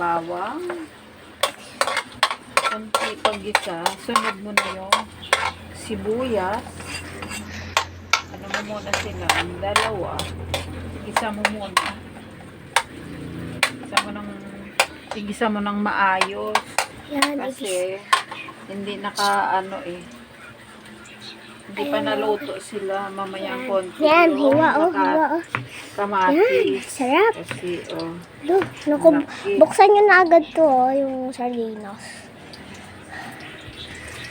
bawang. Kunti paggisa. Sunod mo na yung sibuyas. Ano mo muna sila? Ang dalawa. Igisa mo muna. Igisa mo ng igisa mo ng maayos. Yan. Kasi hindi naka ano eh. Hindi pa naluto sila mamayang konti. Yan, hiwa oh, naka- hiwa oh. Yan, Kamatis. sarap. Kasi, oh. Duh, naku, buksan nyo na agad to, oh, yung sardinas.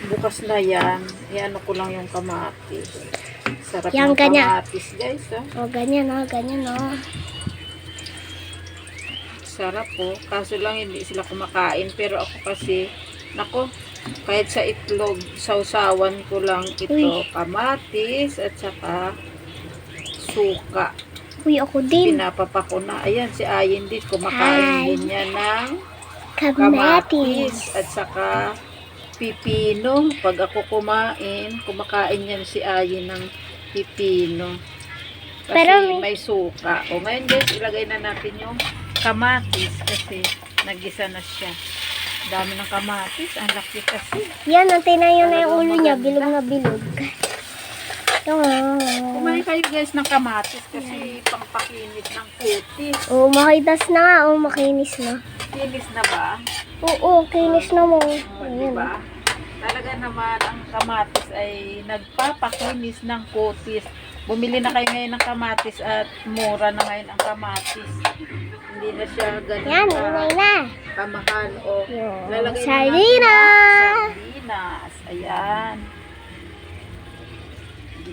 Bukas na yan. Iano ko lang yung kamatis. Sarap Yan, ng ganyan. kamatis, guys. Ah. O, ganyan oh, ganyan oh. Sarap po. Kaso lang hindi sila kumakain. Pero ako kasi, nako, kahit sa itlog, sausawan ko lang ito. Uy. Kamatis at saka suka. Uy, ako din. Pinapapa ko na. Ayan, si Ayin din. Kumakain din niya ng Kamatis. at saka pipino. Pag ako kumain, kumakain yan si Ayin ng pipino. Kasi Pero may- may suka. O ngayon guys, ilagay na natin yung kamatis kasi nagisa na siya. Dami ng kamatis. Ang laki kasi. Yan, antay na yun na yung ulo niya, bilog na bilog. Yung, Kumain kayo guys ng kamatis kasi pampakinit ng kutis. oh, makitas na nga, oh, makinis na. Kinis na ba? Oo, kinis na mo. O, Ayan. diba? Talaga naman ang kamatis ay nagpapakinis ng kutis. Bumili na kayo ngayon ng kamatis at mura na ngayon ang kamatis. Hindi na siya ganun Yan, ka- umay na. kamahal. O, Yung lalagay na natin ang. Ayan.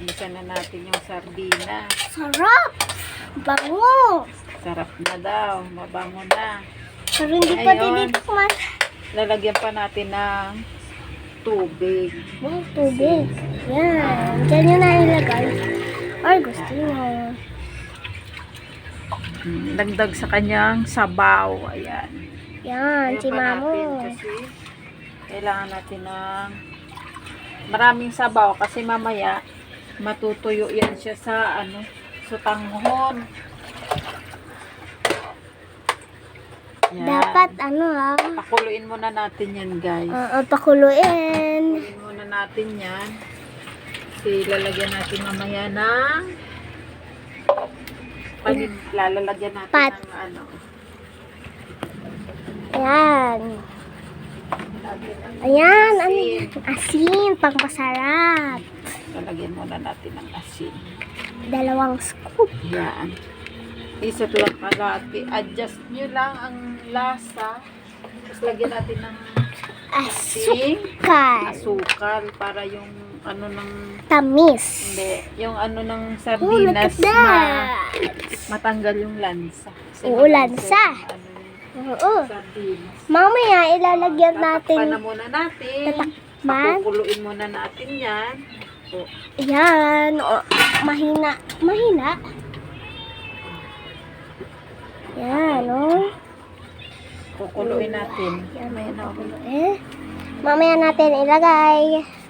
Ginisa na natin yung sardinas. Sarap! Bango! Sarap na daw. Mabango na. Pero hindi pa Ayun. tinikman. Lalagyan pa natin ng tubig. Oh, tubig. Yan. Diyan nyo na ilagay. Ay, gusto nyo. Mm, Dagdag sa kanyang sabaw. Ayan. Yan, Ayan si pa mamo. natin kasi kailangan natin ng maraming sabaw kasi mamaya matutuyo yan siya sa ano, sutanghon. Yan. Dapat ano ha, Pakuluin muna natin yan guys. uh, pakuluin. Pakuluin muna natin yan. Kasi lalagyan natin mamaya ng panin, lalagyan natin Pat. ng ano. Ayan. Ayan, ano asin. yan? Asin, pangpasarap. Lalagyan muna natin ng asin. Dalawang scoop. Yan. Isa't lang kalati. Adjust nyo lang ang lasa. Tapos lagyan natin ng asin, Asukal. asukal para yung ano ng Tamis. hindi, yung ano ng Oh, sardinas at that. matanggal yung lansa. Kasi Oo, lansa. yung Ano, Oo. sardinas. Mamaya, ilalagyan Tatakpan na natin. muna natin. Man. Pakukuluin muna natin yan. O, Yan. O, mahina. Mahina. Yan, oh. kukuluin natin. Yan, May na Eh, mamaya natin ilagay.